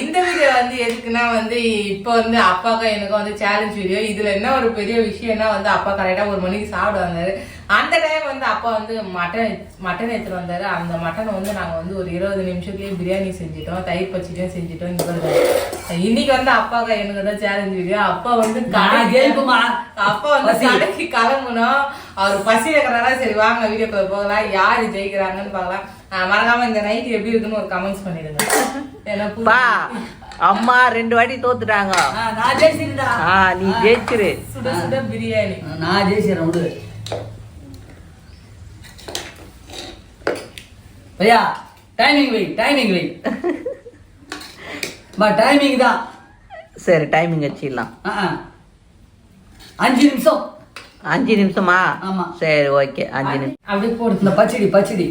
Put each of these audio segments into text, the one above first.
இந்த வீடியோ வந்து எதுக்குன்னா வந்து இப்போ வந்து அப்பாவுக்கும் எனக்கும் வந்து சேலஞ்ச் வீடியோ இதுல என்ன ஒரு பெரிய விஷயம்னா வந்து அப்பா கரெக்டா ஒரு மணிக்கு சாப்பிட வந்தாரு அந்த டைம் வந்து அப்பா வந்து மட்டன் மட்டன் எடுத்துட்டு வந்தாரு அந்த மட்டனை வந்து நாங்க வந்து ஒரு இருபது நிமிஷத்துலயே பிரியாணி செஞ்சுட்டோம் தயிர் பச்சடியும் செஞ்சுட்டோம் இங்க. இன்னைக்கு வந்து அப்பாவுக்கு எனக்கு தான் சேலஞ்ச் வீடியோ அப்பா வந்து? அப்பா வந்து. கடைக்கு கிளம்பணும் அவர் பசி இருக்கிறாரா? சரி வாங்க வீடியோ போகலாம். யாரு ஜெயிக்கிறாங்கன்னு பார்க்கலாம். மறக்காம இந்த நைட் எப்படி இருக்குன்னு ஒரு கமெண்ட்ஸ் பண்ணிடுங்க. அம்மா ரெண்டு வாட்டி தோத்துட்டாங்க. நான் ஜெயிச்சிருந்தா? நீ ஜெயிச்சிரு. சுட சுட பிரியாணி. நான் ஜெயிச்சிடறேன் விடு. பையா டைமிங் வை டைமிங் வை. பா டைமிங் தான். சரி டைமிங் வச்சிடலாம். அஞ்சு நிமிஷம். அஞ்சு நிமிஷமா? ஆமா. சரி ஓகே அஞ்சு நிமிஷம். அப்படியே போடுது இந்த பச்சடி பச்சடி.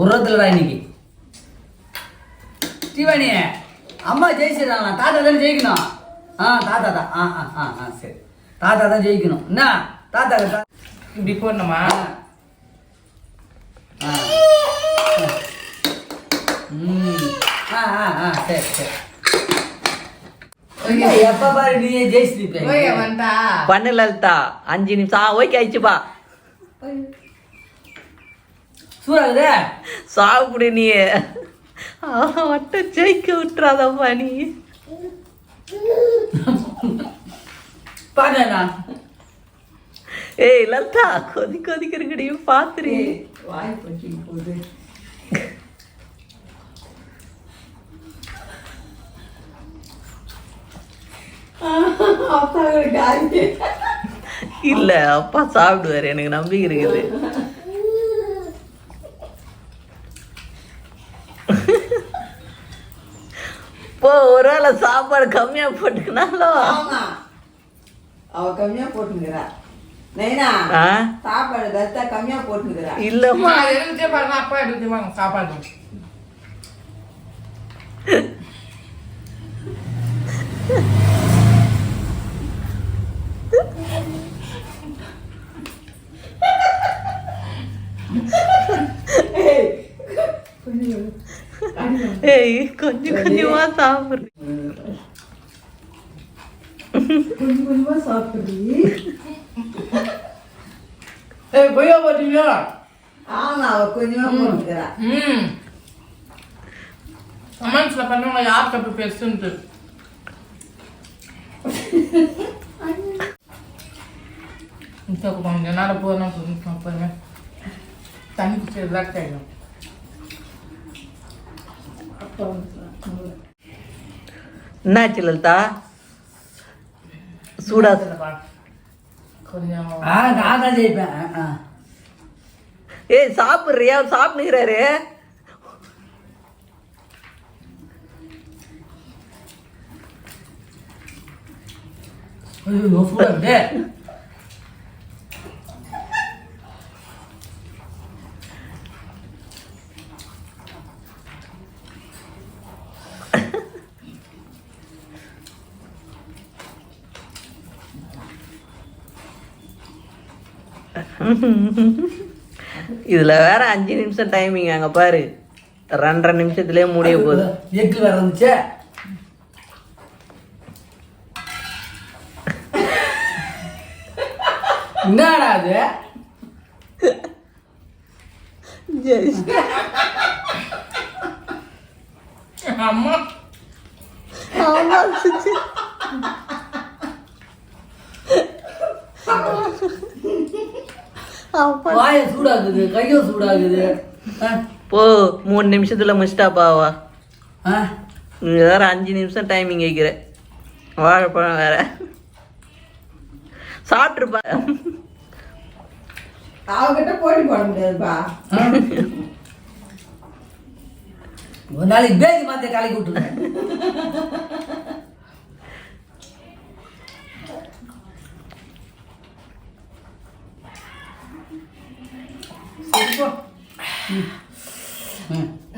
உரத்துலடா இன்னைக்கு. ஸ்ரீவாணி அம்மா ஜெயிச்சிடறாங்க தாத்தா தானே ஜெயிக்கணும்? ஆ தாத்தா தான். ஆ ஆ ஆ ஆ சரி. தாத்தா தான் ஜெயிக்கணும். என்ன? தாத்தா தா இப்படி போடணுமா? ஆ. ம். ஆ ஆ ஆ சரி சரி. ஓகே. எப்ப பாரு நீயே ஜெயிச்சிருப்பேன் ஓகே வந்தா. பண்ணு லலிதா அஞ்சு நிமிஷம். ஓகே ஆயிடுச்சுப்பா சூடாகுதே சாப்பிடு நீ. வட்ட ஜெயிக்க விட்டுறாதப்பா நீ. பாருண்ணா ஏய் லலிதா கொதி கொதிக்கிறங்கடி பாத்துரு. வாய் போகுது. இல்ல அப்பா சாப்பிடுவாரு எனக்கு நம்பிக்கை இருக்குது. போ ஒருவேளை சாப்பாடு கம்மியா போட்டுக்கினாலும் ஆமா. அவ கம்மியா போட்டுங்கிறா நைனா ஆ? சாப்பாடு கத்தா கம்மியா போட்டுங்கிறா இல்லம்மா. சாப்பாடு. ஏய் கொஞ்சம் கொஞ்சமா சாப்பிடு கொஞ்சம் கொஞ்சமா சாப்பிடுறீ ஏய் பொய்யா போட்டீங்களா ஆமா அவ கொஞ்சமா போட்டுக்கிறா ம் கமெண்ட்ஸ்ல பண்ணுவாங்க யார் தப்பு பெருசுன்ட்டு கொஞ்ச நேரம் போதுமே தண்ணி குடிச்சு ரிலாக்ஸ் ஆகிடும் என்னாச்சு லலிதா? சூடா. ஏய் சாப்பிடுறியா? சாப்பிடுறாரு ஐயோ சூடாகுதே இதுல வேற அஞ்சு நிமிஷம் டைமிங் அங்க பாரு. ரெண்டரை நிமிஷத்துலயே முடிய போகுது. எக்கு வேற இருந்துச்சே. என்னடா அது? அம்மா. ஆமா, சுச்சி. அப்பா. வாய சூடாகுது கையும் சூடாகுது ஆ, போ மூணு நிமிஷத்துல முடிச்சிட்டாப்பாவா ஆ. நீ வேற அஞ்சு நிமிஷம் டைமிங் வைக்கிற. வாழைப்பழம் வேற. சாப்பிட்டுருப்பா. அவகிட்ட போட்டி போட முடியாதுப்பா. ஒரு நாளைக்கு பேசி மாத்த கலக்கி விட்டுருவேன் போ. ம். ம்.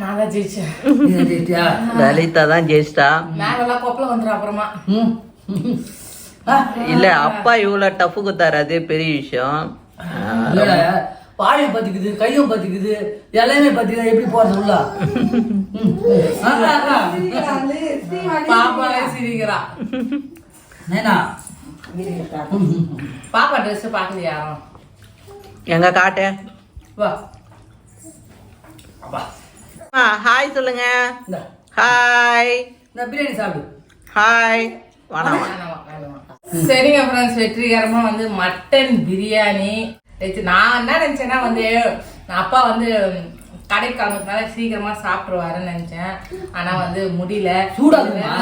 நான் தான் ஜெயிச்சேன் ஜெயிச்சியா? லலிதா தான் ஜெயிச்சிட்டா? மேலெல்லாம் கொப்பளம் வந்துடும் அப்புறமா. இல்ல அப்பா இவ்வளவு டஃப் குத்தாரு அதே பெரிய விஷயம். வாயும் பத்திக்குது கையும் பத்திக்குது எல்லாமே பத்திக்குது எப்படி போறது உள்ள. பாப்பாவே சிரிக்கிறா. நேனா. பாப்பா ட்ரெஸ் பாக்குது யாரும் எங்க காட்டு? வா. ஹாய் சொல்லுங்க. ஹாய் பிரியாணி சாப்பிடு. ஹாய். சரிங்க ஃப்ரெண்ட்ஸ் வெற்றிகரமா வந்து மட்டன் பிரியாணி. நான் என்ன நினைச்சேன்னா வந்து நான் அப்பா வந்து கடைக்கு கிளம்புறதுனால சீக்கிரமா சாப்பிடுவாருன்னு நினைச்சேன். ஆனா வந்து முடியல. சூடாகுமா?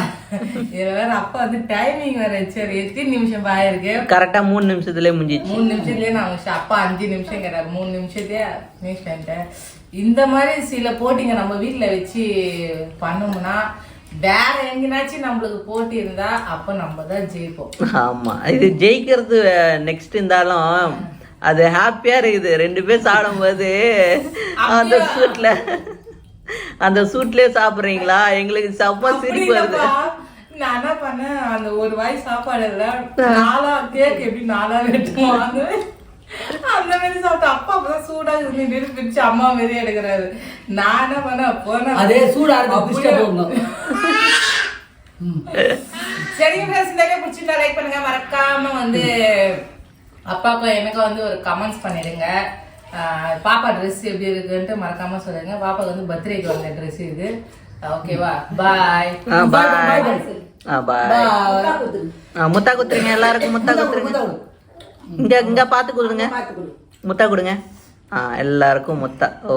இதுல வேற அப்பா வந்து டைமிங் வேற சரி எத்தனை நிமிஷம் ஆயிருக்கு கரெக்டா மூணு நிமிஷத்துலயே முடிஞ்சிச்சு. மூணு நிமிஷத்துலயே நான் முடிச்சேன். அப்பா அஞ்சு நிமிஷம் கேட்டாரு. மூணு நிமிஷத்தையே ஃபினிஷ் பண்ணிட்டேன். இந்த மாதிரி சில போட்டிங்க நம்ம வீட்ல வச்சு பண்ணோம்னா வேற எங்கேனாச்சும் நம்மளுக்கு போட்டி இருந்தா அப்ப நம்ம தான் ஜெயிப்போம். ஆமா. இது ஜெயிக்கிறது நெக்ஸ்ட் இருந்தாலும் அது ஹாப்பியா இருக்குது. ரெண்டு பேர் சாப்பிடும்போது அந்த? சூட்ல அந்த சூட்லயே சாப்பிடுறீங்களா? எங்களுக்கு செம்ம சிரிப்பு வருது. நான் என்ன பண்ணேன்? அந்த ஒரு வாய் சாப்பாடு இல்ல. நாலா கேக் எப்படி நாலா வெட்டுவோம் அந்த மாதிரி அந்த மாதிரி சாப்பிட்டு அப்பா அப்பதான் சூடா இருந்து பிரிச்சு அம்மா மாரி எடுக்கிறாரு. நான் என்ன பண்ணேன்? போனேன். அதே சூடா. சரிங்க பிடிச்சிருந்தா லைக் பண்ணுங்க. மறக்காம வந்து அப்பாவுக்கும் எனக்கும் வந்து ஒரு கமெண்ட்ஸ் பண்ணிடுங்க பாப்பா ட்ரெஸ் எப்படி இருக்குன்ட்டு மறக்காம சொல்லுங்க. பாப்பாக்கு வந்து பர்த்டேக்கு வந்த ட்ரெஸ் இது. ஓகேவா பாய் பாய் பாய். முத்தா குத்துறீங்க எல்லாருக்கும் முத்தா கொடு. இங்க இங்க பாத்து கொடுங்க. முத்தா கொடுங்க. எல்லாருக்கும் முத்தா. ஓ.